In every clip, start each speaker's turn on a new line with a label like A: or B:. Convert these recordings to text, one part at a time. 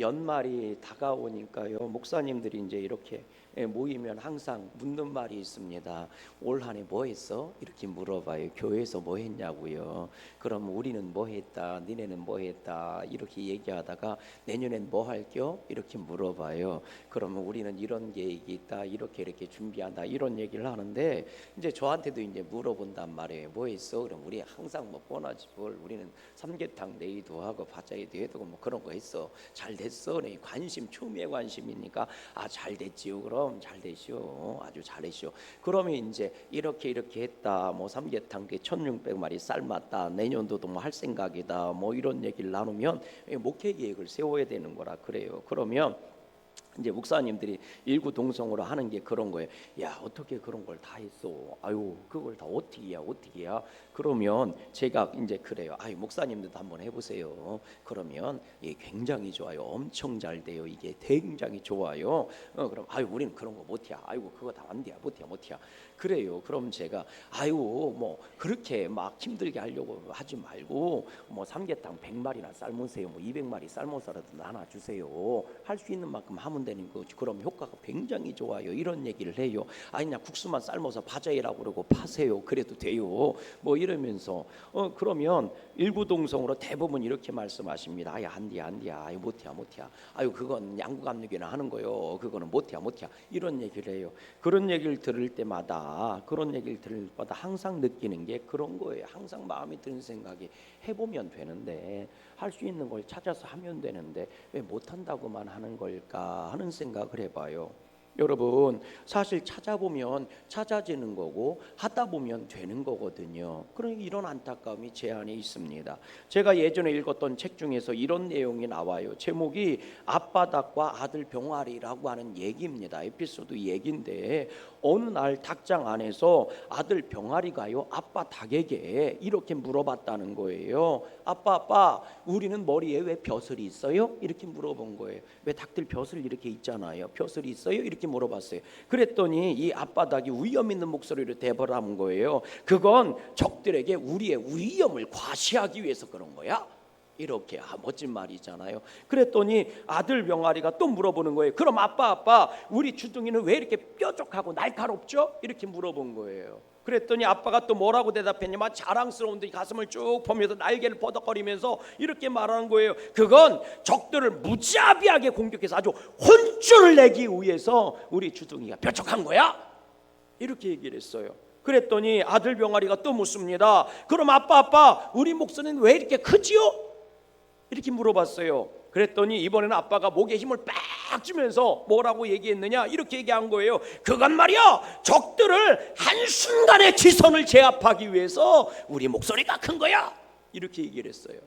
A: 연말이 다가오니까요. 목사님들이 이제 이렇게 예, 모이면 항상 묻는 말이 있습니다. 올 한해 뭐 했어? 이렇게 물어봐요. 교회에서 뭐 했냐고요. 그럼 우리는 뭐 했다. 니네는 뭐 했다. 이렇게 얘기하다가 내년엔 뭐 할겨? 이렇게 물어봐요. 그러면 우리는 이런 계획이 있다. 이렇게 이렇게 준비한다. 이런 얘기를 하는데 이제 저한테도 이제 물어본단 말이에요. 뭐 했어? 그럼 우리 항상 뭐 뻔하지 뭘 우리는 삼계탕 내기도 하고 바자기도 해도 뭐 그런 거 했어. 잘 됐어. 네, 관심 초미의 관심이니까 아 잘 됐지요. 그럼 잘 되시오. 아주 잘했시오. 그러면 이제 이렇게 이렇게 했다. 뭐 삼계탕 그 1600마리 삶았다. 내년도도 뭐 할 생각이다. 뭐 이런 얘기를 나누면 목회 계획을 세워야 되는 거라 그래요. 그러면 이제 목사님들이 일구 동성으로 하는 게 그런 거예요. 야 어떻게 그런 걸 다 했어? 아유 그걸 다 어떻게 해야 어떻게 해야? 그러면 제가 이제 그래요. 아유 목사님들도 한번 해보세요. 그러면 예, 굉장히 좋아요. 엄청 잘 돼요. 이게 굉장히 좋아요. 어, 그럼 아유 우리는 그런 거 못해. 아이고 그거 다 안 돼. 못해 못해. 그래요. 그럼 제가 아유 뭐 그렇게 막 힘들게 하려고 하지 말고 뭐 삼계탕 100마리나 삶으세요. 뭐 200마리 삶아서라도 나눠 주세요. 할 수 있는 만큼 하면 되는 거. 그럼 효과가 굉장히 좋아요. 이런 얘기를 해요. 아니 그냥 국수만 삶아서 바자이라고 그러고 파세요. 그래도 돼요. 뭐 이러면서 어 그러면 일구동성으로 대부분 이렇게 말씀하십니다. 아야 안돼 안돼 아유 못해 못해 아유 그건 양구감리기나 하는 거요. 그거는 못해 못해 이런 얘기를 해요. 그런 얘기를 들을 때마다 그런 얘기를 들을 때마다 항상 느끼는 게 그런 거예요. 항상 마음에 드는 생각이 해보면 되는데 할 수 있는 걸 찾아서 하면 되는데 왜 못한다고만 하는 걸까 하는 생각을 해봐요. 여러분 사실 찾아보면 찾아지는 거고 하다 보면 되는 거거든요. 그러니 이런 안타까움이 제 안에 있습니다. 제가 예전에 읽었던 책 중에서 이런 내용이 나와요. 제목이 앞바닥과 아들 병아리라고 하는 얘기입니다. 에피소드 얘기인데 어느 날 닭장 안에서 아들 병아리가요 아빠 닭에게 이렇게 물어봤다는 거예요. 아빠 아빠 우리는 머리에 왜 벼슬이 있어요? 이렇게 물어본 거예요. 왜 닭들 벼슬 이렇게 있잖아요. 벼슬이 있어요? 이렇게 물어봤어요. 그랬더니 이 아빠 닭이 위험 있는 목소리로 대벌한 거예요. 그건 적들에게 우리의 위험을 과시하기 위해서 그런 거야. 이렇게 아, 멋진 말이잖아요. 그랬더니 아들 병아리가 또 물어보는 거예요. 그럼 아빠 아빠 우리 주둥이는 왜 이렇게 뾰족하고 날카롭죠? 이렇게 물어본 거예요. 그랬더니 아빠가 또 뭐라고 대답했냐면 자랑스러운데 가슴을 쭉 펴면서 날개를 버덕거리면서 이렇게 말하는 거예요. 그건 적들을 무자비하게 공격해서 아주 혼쭐을 내기 위해서 우리 주둥이가 뾰족한 거야. 이렇게 얘기를 했어요. 그랬더니 아들 병아리가 또 묻습니다. 그럼 아빠 아빠 우리 목소리는 왜 이렇게 크지요? 이렇게 물어봤어요. 그랬더니 이번에는 아빠가 목에 힘을 빡 주면서 뭐라고 얘기했느냐 이렇게 얘기한 거예요. 그건 말이야 적들을 한 순간에 지선을 제압하기 위해서 우리 목소리가 큰 거야. 이렇게 얘기를 했어요.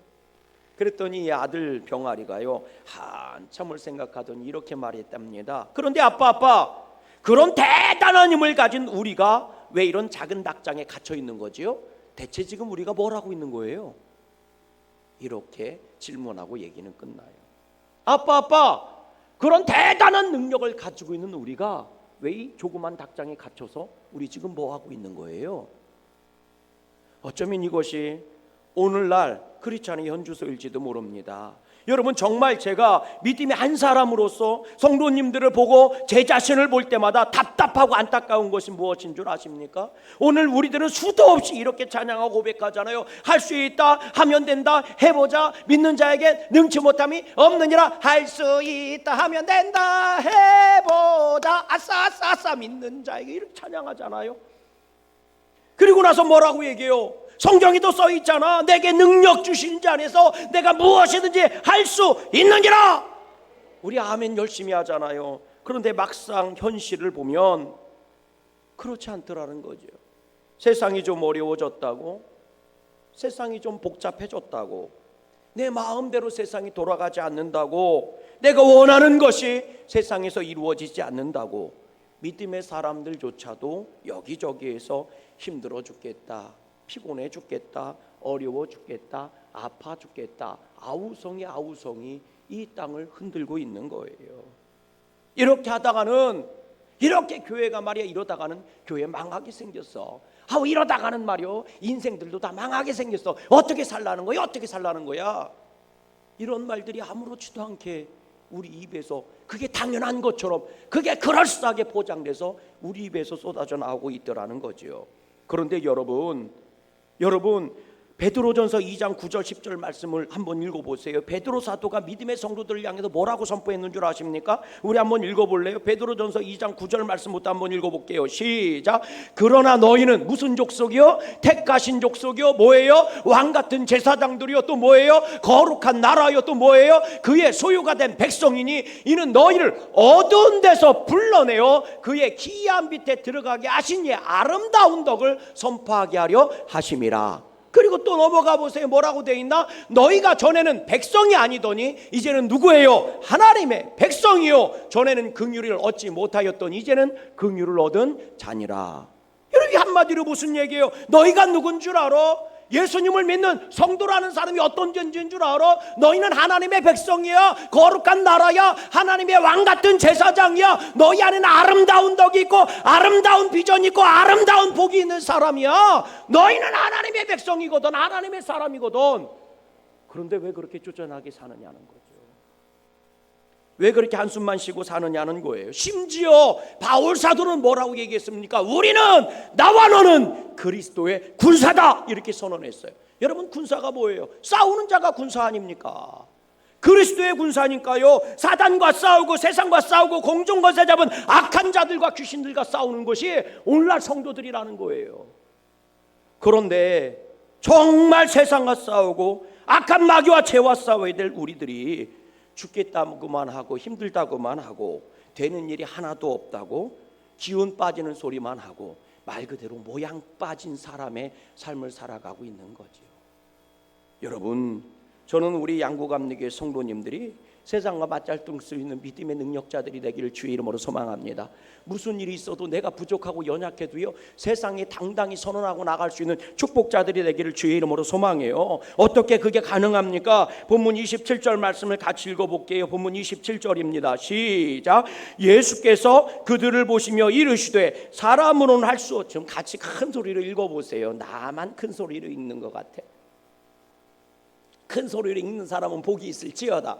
A: 그랬더니 이 아들 병아리가요 한참을 생각하더니 이렇게 말했답니다. 그런데 아빠 아빠 그런 대단한 힘을 가진 우리가 왜 이런 작은 닭장에 갇혀 있는 거지요? 대체 지금 우리가 뭘 하고 있는 거예요? 이렇게 질문하고 얘기는 끝나요. 아빠 아빠 그런 대단한 능력을 가지고 있는 우리가 왜 이 조그만 닭장에 갇혀서 우리 지금 뭐 하고 있는 거예요? 어쩌면 이것이 오늘날 크리스찬의 현주소일지도 모릅니다. 여러분 정말 제가 믿음의 한 사람으로서 성도님들을 보고 제 자신을 볼 때마다 답답하고 안타까운 것이 무엇인 줄 아십니까? 오늘 우리들은 수도 없이 이렇게 찬양하고 고백하잖아요. 할 수 있다 하면 된다 해보자 믿는 자에게 능치 못함이 없느니라 할 수 있다 하면 된다 해보자 아싸 아싸 아싸 믿는 자에게 이렇게 찬양하잖아요. 그리고 나서 뭐라고 얘기해요? 성경에도 써 있잖아. 내게 능력 주신 자 안에서 내가 무엇이든지 할 수 있느니라. 우리 아멘 열심히 하잖아요. 그런데 막상 현실을 보면 그렇지 않더라는 거죠. 세상이 좀 어려워졌다고, 세상이 좀 복잡해졌다고, 내 마음대로 세상이 돌아가지 않는다고, 내가 원하는 것이 세상에서 이루어지지 않는다고, 믿음의 사람들조차도 여기저기에서 힘들어 죽겠다, 피곤해 죽겠다, 어려워 죽겠다, 아파 죽겠다, 아우성이 아우성이 이 땅을 흔들고 있는 거예요. 이렇게 하다가는 이렇게 교회가 말이야 이러다가는 교회 망하게 생겼어. 아우 이러다가는 말이요 인생들도 다 망하게 생겼어. 어떻게 살라는 거야? 어떻게 살라는 거야? 이런 말들이 아무렇지도 않게 우리 입에서 그게 당연한 것처럼 그게 그럴싸하게 포장돼서 우리 입에서 쏟아져 나오고 있더라는 거지요. 그런데 여러분, 여러분 베드로전서 2장 9절 10절 말씀을 한번 읽어보세요. 베드로 사도가 믿음의 성도들을 향해서 뭐라고 선포했는 줄 아십니까? 우리 한번 읽어볼래요? 베드로전서 2장 9절 말씀부터 한번 읽어볼게요. 시작. 그러나 너희는 무슨 족속이요? 택하신 족속이요? 뭐예요? 왕 같은 제사장들이요? 또 뭐예요? 거룩한 나라요? 또 뭐예요? 그의 소유가 된 백성이니 이는 너희를 어두운 데서 불러내어 그의 기이한 빛에 들어가게 하신 이의 아름다운 덕을 선포하게 하려 하심이라. 그리고 또 넘어가 보세요. 뭐라고 돼 있나? 너희가 전에는 백성이 아니더니 이제는 누구예요? 하나님의 백성이요. 전에는 긍휼을 얻지 못하였더니 이제는 긍휼을 얻은 자니라. 여러분 한마디로 무슨 얘기예요? 너희가 누군 줄 알아? 예수님을 믿는 성도라는 사람이 어떤 존재인 줄 알아? 너희는 하나님의 백성이야. 거룩한 나라야. 하나님의 왕 같은 제사장이야. 너희 안에는 아름다운 덕이 있고 아름다운 비전이 있고 아름다운 복이 있는 사람이야. 너희는 하나님의 백성이거든. 하나님의 사람이거든. 그런데 왜 그렇게 쫓아나게 사느냐는 거죠. 왜 그렇게 한숨만 쉬고 사느냐는 거예요. 심지어 바울 사도는 뭐라고 얘기했습니까? 우리는 나와 너는 그리스도의 군사다 이렇게 선언했어요. 여러분 군사가 뭐예요? 싸우는 자가 군사 아닙니까? 그리스도의 군사니까요. 사단과 싸우고 세상과 싸우고 공중거세 잡은 악한 자들과 귀신들과 싸우는 것이 오늘날 성도들이라는 거예요. 그런데 정말 세상과 싸우고 악한 마귀와 죄와 싸워야 될 우리들이 죽겠다고만 하고 힘들다고만 하고 되는 일이 하나도 없다고 기운 빠지는 소리만 하고 말 그대로 모양 빠진 사람의 삶을 살아가고 있는 거지요. 여러분, 저는 우리 양구감리교회 성도님들이 세상과 맞잘등 수 있는 믿음의 능력자들이 되기를 주의 이름으로 소망합니다. 무슨 일이 있어도 내가 부족하고 연약해도요 세상에 당당히 선언하고 나갈 수 있는 축복자들이 되기를 주의 이름으로 소망해요. 어떻게 그게 가능합니까? 본문 27절 말씀을 같이 읽어볼게요. 본문 27절입니다. 시작. 예수께서 그들을 보시며 이르시되 사람으로는 할 수 없. 좀 같이 큰 소리로 읽어보세요. 나만 큰 소리로 읽는 것 같아. 큰 소리로 읽는 사람은 복이 있을지어다.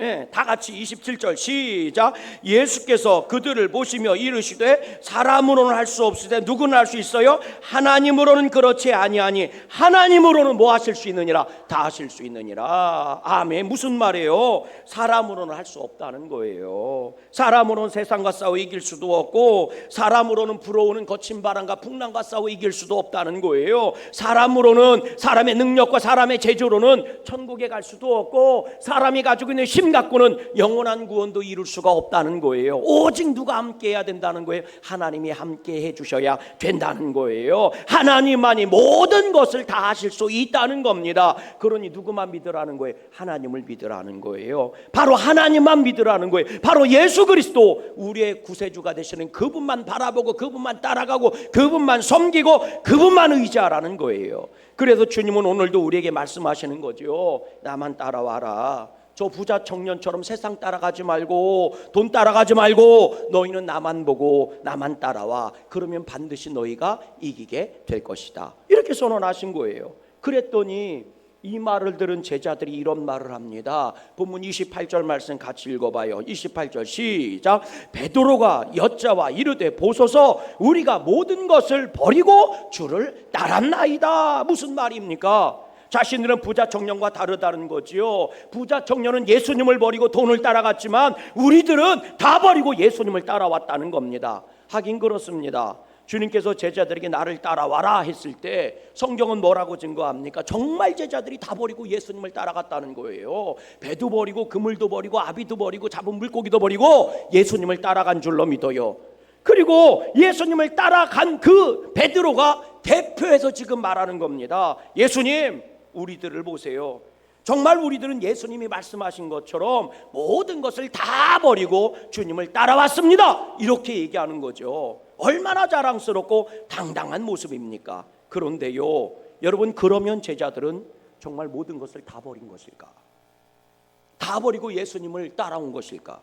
A: 예, 다 같이 27절 시작. 예수께서 그들을 보시며 이르시되 사람으로는 할 수 없으되 누구는 할수 있어요? 하나님으로는 그렇지 아니하니 하나님으로는 뭐 하실 수 있느니라 다 하실 수 있느니라. 아멘. 무슨 말이에요? 사람으로는 할 수 없다는 거예요. 사람으로는 세상과 싸워 이길 수도 없고 사람으로는 불어오는 거친 바람과 풍랑과 싸워 이길 수도 없다는 거예요. 사람으로는 사람의 능력과 사람의 제조로는 천국에 갈 수도 없고 사람이 가지고 있는 힘 갖고는 영원한 구원도 이룰 수가 없다는 거예요. 오직 누가 함께 해야 된다는 거예요. 하나님이 함께 해 주셔야 된다는 거예요. 하나님만이 모든 것을 다 하실 수 있다는 겁니다. 그러니 누구만 믿으라는 거예요? 하나님을 믿으라는 거예요. 바로 하나님만 믿으라는 거예요. 바로 예수 그리스도 우리의 구세주가 되시는 그분만 바라보고 그분만 따라가고 그분만 섬기고 그분만 의지하라는 거예요. 그래서 주님은 오늘도 우리에게 말씀하시는 거죠. 나만 따라와라. 저 부자 청년처럼 세상 따라가지 말고 돈 따라가지 말고 너희는 나만 보고 나만 따라와. 그러면 반드시 너희가 이기게 될 것이다. 이렇게 선언하신 거예요. 그랬더니 이 말을 들은 제자들이 이런 말을 합니다. 본문 28절 말씀 같이 읽어봐요. 28절 시작. 베드로가 여자와 이르되 보소서 우리가 모든 것을 버리고 주를 따랐나이다. 무슨 말입니까? 자신들은 부자 청년과 다르다는 거지요. 부자 청년은 예수님을 버리고 돈을 따라갔지만 우리들은 다 버리고 예수님을 따라왔다는 겁니다. 하긴 그렇습니다. 주님께서 제자들에게 나를 따라와라 했을 때 성경은 뭐라고 증거합니까? 정말 제자들이 다 버리고 예수님을 따라갔다는 거예요. 배도 버리고 그물도 버리고 아비도 버리고 잡은 물고기도 버리고 예수님을 따라간 줄로 믿어요. 그리고 예수님을 따라간 그 베드로가 대표해서 지금 말하는 겁니다. 예수님, 우리들을 보세요. 정말 우리들은 예수님이 말씀하신 것처럼 모든 것을 다 버리고 주님을 따라왔습니다. 이렇게 얘기하는 거죠. 얼마나 자랑스럽고 당당한 모습입니까? 그런데요, 여러분 그러면 제자들은 정말 모든 것을 다 버린 것일까? 다 버리고 예수님을 따라온 것일까?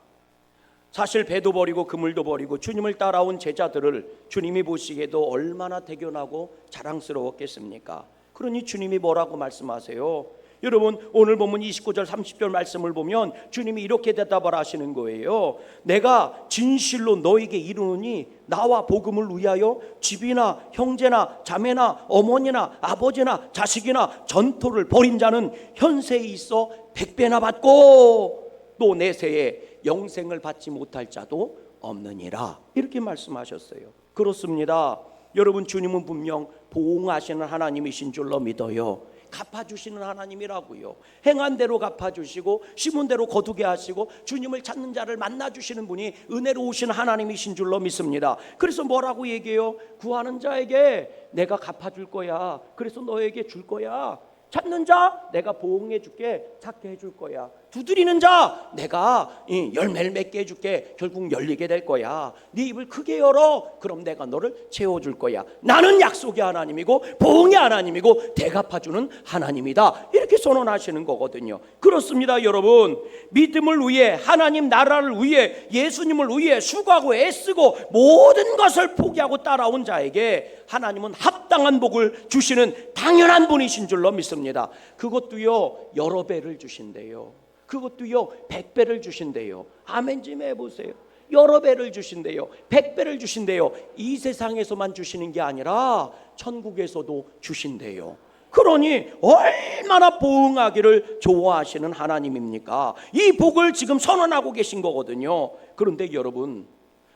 A: 사실 배도 버리고 그물도 버리고 주님을 따라온 제자들을 주님이 보시기에도 얼마나 대견하고 자랑스러웠겠습니까? 그러니 주님이 뭐라고 말씀하세요? 여러분 오늘 보면 29절 30절 말씀을 보면 주님이 이렇게 대답을 하시는 거예요. 내가 진실로 너에게 이르노니 나와 복음을 위하여 집이나 형제나 자매나 어머니나 아버지나 자식이나 전토를 벌인 자는 현세에 있어 백배나 받고 또 내세에 영생을 받지 못할 자도 없느니라 이렇게 말씀하셨어요. 그렇습니다. 여러분 주님은 분명 보응하시는 하나님이신 줄로 믿어요. 갚아주시는 하나님이라고요. 행한 대로 갚아주시고 심은 대로 거두게 하시고 주님을 찾는 자를 만나주시는 분이 은혜로우신 하나님이신 줄로 믿습니다. 그래서 뭐라고 얘기해요? 구하는 자에게 내가 갚아줄 거야. 그래서 너에게 줄 거야. 찾는 자 내가 보응해 줄게 찾게 해줄 거야 두드리는 자 내가 이, 열매를 맺게 해줄게. 결국 열리게 될 거야. 네 입을 크게 열어. 그럼 내가 너를 채워줄 거야. 나는 약속의 하나님이고 보응의 하나님이고 대갚아주는 하나님이다. 이렇게 선언하시는 거거든요. 그렇습니다 여러분. 믿음을 위해 하나님 나라를 위해 예수님을 위해 수고하고 애쓰고 모든 것을 포기하고 따라온 자에게 하나님은 합당한 복을 주시는 당연한 분이신 줄로 믿습니다. 그것도요 여러 배를 주신대요. 그것도요 백 배를 주신대요. 아멘 좀 해보세요. 여러 배를 주신대요. 백 배를 주신대요. 이 세상에서만 주시는 게 아니라 천국에서도 주신대요. 그러니 얼마나 보응하기를 좋아하시는 하나님입니까? 이 복을 지금 선언하고 계신 거거든요. 그런데 여러분,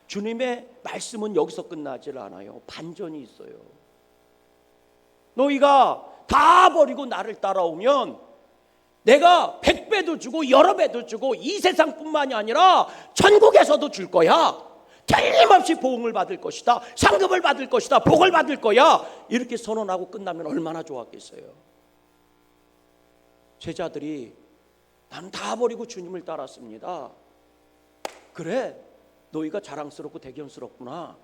A: 주님의 말씀은 여기서 끝나질 않아요. 반전이 있어요. 너희가 다 버리고 나를 따라오면 내가 백 배도 주고 여러 배도 주고 이 세상뿐만이 아니라 천국에서도 줄 거야. 틀림없이 보응을 받을 것이다. 상급을 받을 것이다. 복을 받을 거야. 이렇게 선언하고 끝나면 얼마나 좋았겠어요. 제자들이 나는 다 버리고 주님을 따랐습니다. 그래, 너희가 자랑스럽고 대견스럽구나.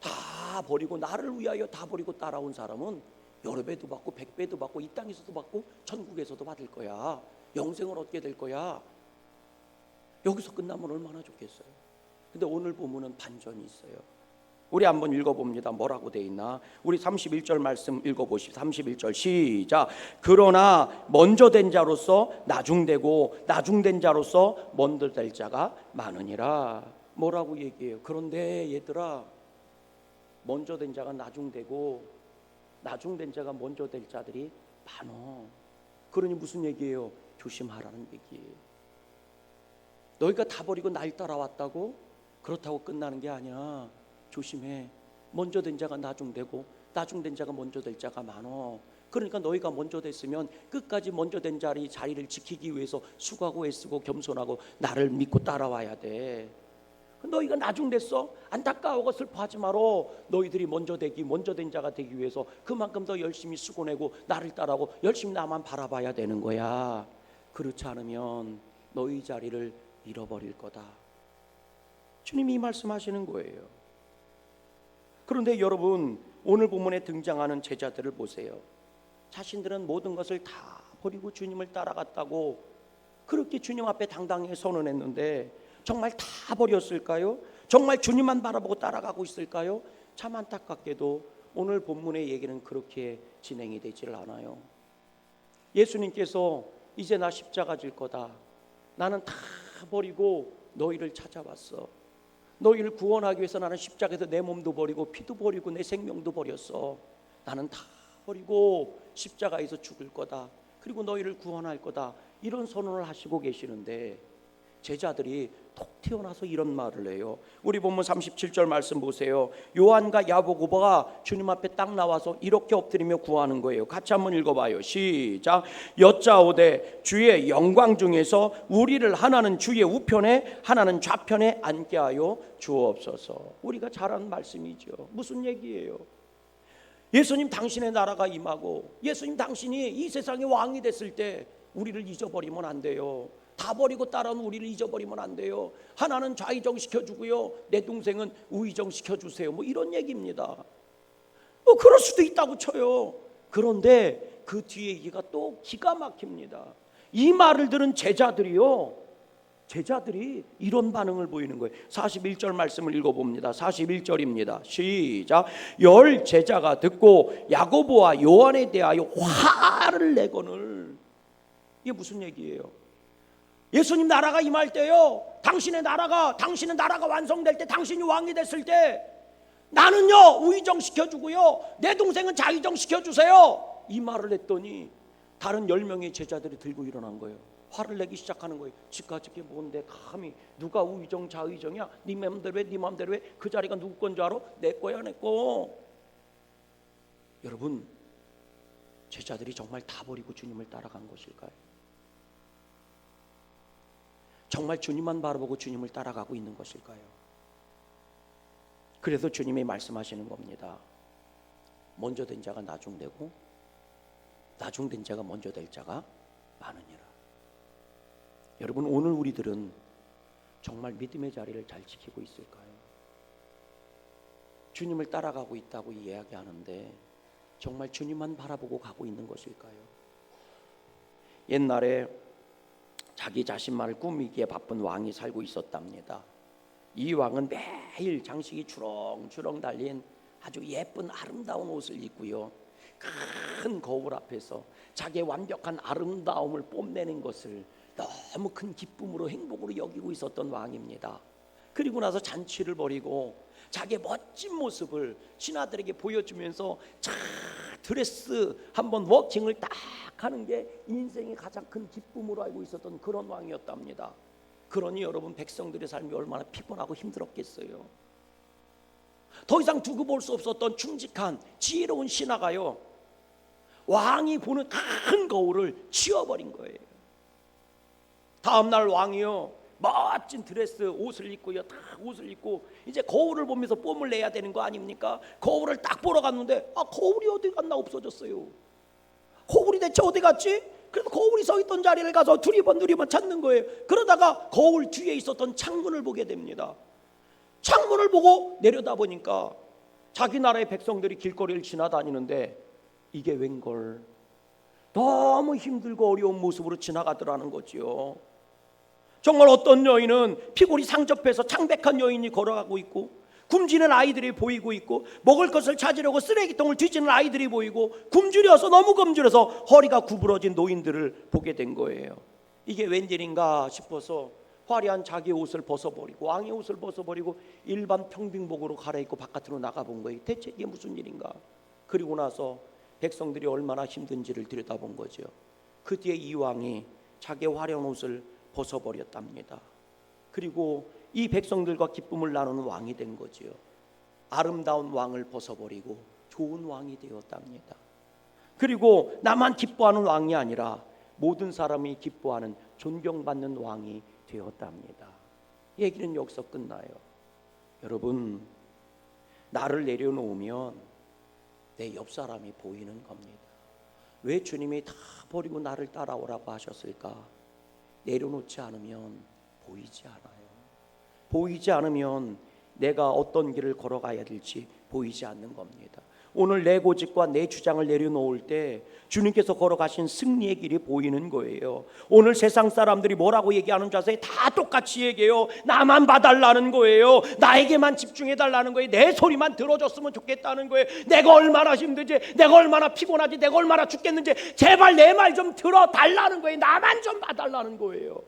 A: 다 버리고 나를 위하여 다 버리고 따라온 사람은 여러 배도 받고 백 배도 받고 이 땅에서도 받고 천국에서도 받을 거야. 영생을 얻게 될 거야. 여기서 끝나면 얼마나 좋겠어요. 근데 오늘 보면은 반전이 있어요. 우리 한번 읽어봅니다. 뭐라고 돼 있나? 우리 31절 말씀 읽어보시죠. 31절 시작. 그러나 먼저 된 자로서 나중되고 나중된 자로서 먼저 될 자가 많으니라. 뭐라고 얘기해요? 그런데 얘들아, 먼저 된 자가 나중되고 나중된 자가 먼저 될 자들이 많어. 그러니 무슨 얘기예요? 조심하라는 얘기예요. 너희가 다 버리고 날 따라왔다고 그렇다고 끝나는 게 아니야. 조심해. 먼저 된 자가 나중되고 나중된 자가 먼저 될 자가 많어. 그러니까 너희가 먼저 됐으면 끝까지 먼저 된 자리 자리를 지키기 위해서 수고하고 애쓰고 겸손하고 나를 믿고 따라와야 돼. 너희가 나중 됐어? 안타까워하고 슬퍼하지 말어. 너희들이 먼저 되기, 먼저 된 자가 되기 위해서 그만큼 더 열심히 수고내고 나를 따라고 열심히 나만 바라봐야 되는 거야. 그렇지 않으면 너희 자리를 잃어버릴 거다. 주님이 이 말씀하시는 거예요. 그런데 여러분 오늘 본문에 등장하는 제자들을 보세요. 자신들은 모든 것을 다 버리고 주님을 따라갔다고 그렇게 주님 앞에 당당히 선언했는데 정말 다 버렸을까요? 정말 주님만 바라보고 따라가고 있을까요? 참 안타깝게도 오늘 본문의 얘기는 그렇게 진행이 되질 않아요. 예수님께서 이제 나 십자가 질 거다. 나는 다 버리고 너희를 찾아왔어. 너희를 구원하기 위해서 나는 십자가에서 내 몸도 버리고 피도 버리고 내 생명도 버렸어. 나는 다 버리고 십자가에서 죽을 거다. 그리고 너희를 구원할 거다. 이런 선언을 하시고 계시는데 제자들이 톡 튀어나서 이런 말을 해요. 우리 본문 37절 말씀 보세요. 요한과 야고보가 주님 앞에 딱 나와서 이렇게 엎드리며 구하는 거예요. 같이 한번 읽어봐요. 시작. 여짜오되 주의 영광 중에서 우리를 하나는 주의 우편에 하나는 좌편에 앉게 하여 주옵소서. 우리가 잘하는 말씀이죠. 무슨 얘기예요? 예수님 당신의 나라가 임하고 예수님 당신이 이 세상의 왕이 됐을 때 우리를 잊어버리면 안 돼요. 다 버리고 따라온 우리를 잊어버리면 안 돼요. 하나는 좌의정 시켜주고요. 내 동생은 우의정 시켜주세요. 뭐 이런 얘기입니다. 뭐 그럴 수도 있다고 쳐요. 그런데 그 뒤에 얘기가 또 기가 막힙니다. 이 말을 들은 제자들이요. 제자들이 이런 반응을 보이는 거예요. 41절 말씀을 읽어봅니다. 41절입니다. 시작. 열 제자가 듣고 야고보와 요한에 대하여 화를 내거늘 이게 무슨 얘기예요? 예수님 나라가 임할 때요. 당신의 나라가 당신의 나라가 완성될 때 당신이 왕이 됐을 때 나는요 우의정 시켜주고요 내 동생은 자의정 시켜주세요 이 말을 했더니 다른 열 명의 제자들이 들고 일어난 거예요. 화를 내기 시작하는 거예요. 지금까지 게 뭔데 감히 누가 우의정 자의정이야? 네 맘대로 해, 네 맘대로 해. 그 자리가 누구 건 줄 알아? 내 거야, 내 거. 여러분, 제자들이 정말 다 버리고 주님을 따라간 것일까요? 정말 주님만 바라보고 주님을 따라가고 있는 것일까요? 그래서 주님이 말씀하시는 겁니다. 먼저 된 자가 나중되고 나중 된 자가 먼저 될 자가 많으니라. 여러분 오늘 우리들은 정말 믿음의 자리를 잘 지키고 있을까요? 주님을 따라가고 있다고 이야기하는데 정말 주님만 바라보고 가고 있는 것일까요? 옛날에 자기 자신만을 꾸미기에 바쁜 왕이 살고 있었답니다. 이 왕은 매일 장식이 주렁주렁 달린 아주 예쁜 아름다운 옷을 입고요. 큰 거울 앞에서 자기의 완벽한 아름다움을 뽐내는 것을 너무 큰 기쁨으로 행복으로 여기고 있었던 왕입니다. 그리고 나서 잔치를 벌이고 자기의 멋진 모습을 신하들에게 보여주면서 자 드레스 한번 워킹을 딱 하는 게 인생의 가장 큰 기쁨으로 알고 있었던 그런 왕이었답니다. 그러니 여러분 백성들의 삶이 얼마나 피곤하고 힘들었겠어요. 더 이상 두고 볼 수 없었던 충직한 지혜로운 신하가요 왕이 보는 큰 거울을 치워버린 거예요. 다음 날 왕이요 멋진 드레스 옷을 입고요 다 옷을 입고 이제 거울을 보면서 뽐을 내야 되는 거 아닙니까? 거울을 딱 보러 갔는데 아 거울이 어디 갔나 없어졌어요. 거울이 대체 어디 갔지? 그래서 거울이 서 있던 자리를 가서 두리번 두리번 찾는 거예요. 그러다가 거울 뒤에 있었던 창문을 보게 됩니다. 창문을 보고 내려다 보니까 자기 나라의 백성들이 길거리를 지나다니는데 이게 웬걸 너무 힘들고 어려운 모습으로 지나가더라는 거지요. 정말 어떤 여인은 피골이 상접해서 창백한 여인이 걸어가고 있고 굶주리는 아이들이 보이고 있고 먹을 것을 찾으려고 쓰레기통을 뒤지는 아이들이 보이고 굶주려서 너무 굶주려서 허리가 구부러진 노인들을 보게 된 거예요. 이게 웬일인가 싶어서 화려한 자기 옷을 벗어버리고 왕의 옷을 벗어버리고 일반 평빙복으로 갈아입고 바깥으로 나가본 거예요. 대체 이게 무슨 일인가? 그리고 나서 백성들이 얼마나 힘든지를 들여다본 거죠. 그 뒤에 이 왕이 자기의 화려한 옷을 벗어버렸답니다. 그리고 이 백성들과 기쁨을 나누는 왕이 된 거지요. 아름다운 왕을 벗어버리고 좋은 왕이 되었답니다. 그리고 나만 기뻐하는 왕이 아니라 모든 사람이 기뻐하는 존경받는 왕이 되었답니다. 얘기는 여기서 끝나요. 여러분, 나를 내려놓으면 내 옆 사람이 보이는 겁니다. 왜 주님이 다 버리고 나를 따라오라고 하셨을까? 내려놓지 않으면 보이지 않아요. 보이지 않으면 내가 어떤 길을 걸어가야 될지 보이지 않는 겁니다. 오늘 내 고집과 내 주장을 내려놓을 때 주님께서 걸어가신 승리의 길이 보이는 거예요. 오늘 세상 사람들이 뭐라고 얘기하는 줄 아세요? 다 똑같이 얘기해요. 나만 봐달라는 거예요. 나에게만 집중해달라는 거예요. 내 소리만 들어줬으면 좋겠다는 거예요. 내가 얼마나 힘든지, 내가 얼마나 피곤하지, 내가 얼마나 죽겠는지 제발 내 말 좀 들어달라는 거예요. 나만 좀 봐달라는 거예요.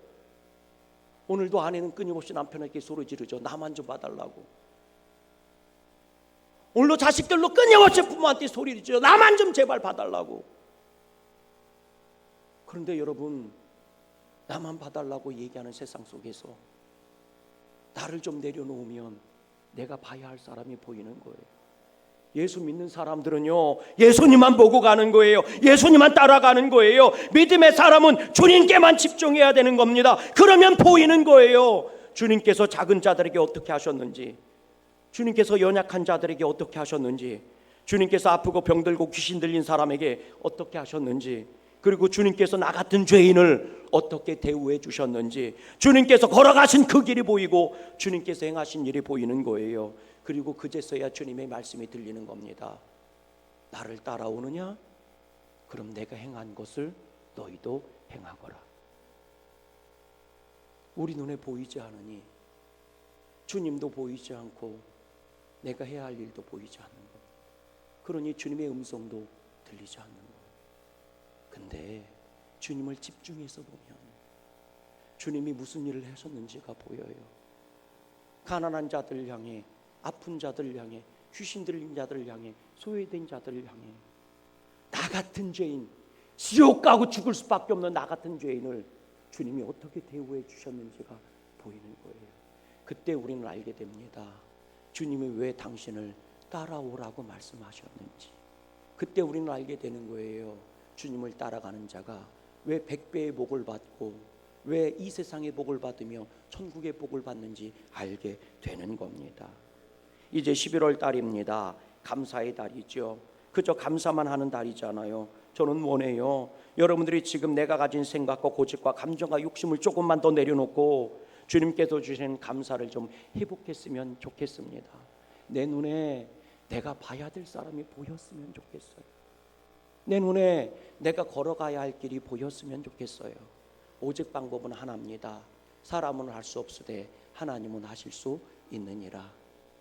A: 오늘도 아내는 끊임없이 남편에게 소리 지르죠. 나만 좀 봐달라고. 오늘도 자식들로 끊임없이 부모한테 소리를 지르죠. 나만 좀 제발 봐달라고. 그런데 여러분, 나만 봐달라고 얘기하는 세상 속에서 나를 좀 내려놓으면 내가 봐야 할 사람이 보이는 거예요. 예수 믿는 사람들은요, 예수님만 보고 가는 거예요. 예수님만 따라가는 거예요. 믿음의 사람은 주님께만 집중해야 되는 겁니다. 그러면 보이는 거예요. 주님께서 작은 자들에게 어떻게 하셨는지, 주님께서 연약한 자들에게 어떻게 하셨는지, 주님께서 아프고 병들고 귀신 들린 사람에게 어떻게 하셨는지, 그리고 주님께서 나 같은 죄인을 어떻게 대우해 주셨는지, 주님께서 걸어가신 그 길이 보이고, 주님께서 행하신 일이 보이는 거예요. 그리고 그제서야 주님의 말씀이 들리는 겁니다. 나를 따라오느냐? 그럼 내가 행한 것을 너희도 행하거라. 우리 눈에 보이지 않으니 주님도 보이지 않고 내가 해야 할 일도 보이지 않는 것. 그러니 주님의 음성도 들리지 않는 것. 근데 주님을 집중해서 보면 주님이 무슨 일을 하셨는지가 보여요. 가난한 자들 향해, 아픈 자들 향해, 귀신 들린 자들 향해, 소외된 자들 향해, 나 같은 죄인, 지옥 가고 죽을 수밖에 없는 나 같은 죄인을 주님이 어떻게 대우해 주셨는지가 보이는 거예요. 그때 우리는 알게 됩니다. 주님이 왜 당신을 따라오라고 말씀하셨는지. 그때 우리는 알게 되는 거예요. 주님을 따라가는 자가 왜 백배의 복을 받고 왜 이 세상의 복을 받으며 천국의 복을 받는지 알게 되는 겁니다. 이제 11월 달입니다. 감사의 달이죠. 그저 감사만 하는 달이잖아요. 저는 원해요. 여러분들이 지금 내가 가진 생각과 고집과 감정과 욕심을 조금만 더 내려놓고 주님께서 주신 감사를 좀 회복했으면 좋겠습니다. 내 눈에 내가 봐야 될 사람이 보였으면 좋겠어요. 내 눈에 내가 걸어가야 할 길이 보였으면 좋겠어요. 오직 방법은 하나입니다. 사람은 할 수 없으되 하나님은 하실 수 있느니라.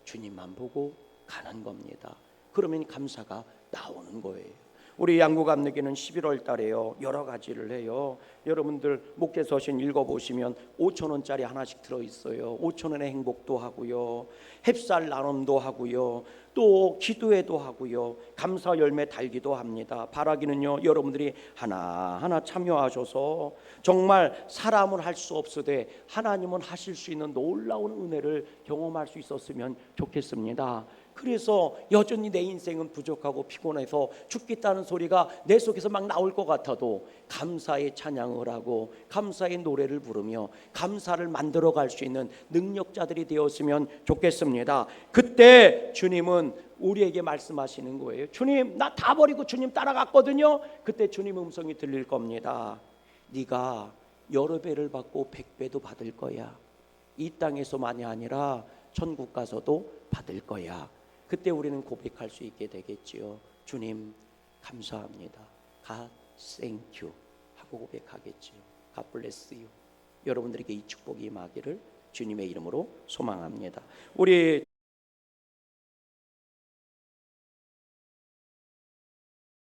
A: 주님만 보고 가는 겁니다. 그러면 감사가 나오는 거예요. 우리 양구 감독에는 11월 달에요 여러 가지를 해요. 여러분들 목회 서신 읽어보시면 5천 원짜리 하나씩 들어 있어요. 5천 원의 행복도 하고요, 햅쌀 나눔도 하고요, 또 기도회도 하고요, 감사 열매 달기도 합니다. 바라기는요 여러분들이 하나 하나 참여하셔서 정말 사람은 할 수 없으되 하나님은 하실 수 있는 놀라운 은혜를 경험할 수 있었으면 좋겠습니다. 그래서 여전히 내 인생은 부족하고 피곤해서 죽겠다는 소리가 내 속에서 막 나올 것 같아도 감사의 찬양을 하고 감사의 노래를 부르며 감사를 만들어 갈 수 있는 능력자들이 되었으면 좋겠습니다. 그때 주님은 우리에게 말씀하시는 거예요. 주님, 나 다 버리고 주님 따라갔거든요. 그때 주님 음성이 들릴 겁니다. 네가 여러 배를 받고 백 배도 받을 거야. 이 땅에서만이 아니라 천국 가서도 받을 거야. 그때 우리는 고백할 수 있게 되겠지요. 주님 감사합니다. God thank you 하고 고백하겠지요. God bless you. 여러분들에게 이 축복이 임하기를 주님의 이름으로 소망합니다. 우리